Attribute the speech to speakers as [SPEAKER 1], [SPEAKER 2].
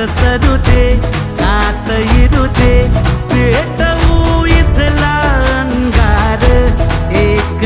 [SPEAKER 1] आत सरू दे आत इरू दे पेटवू इचला अंगार एक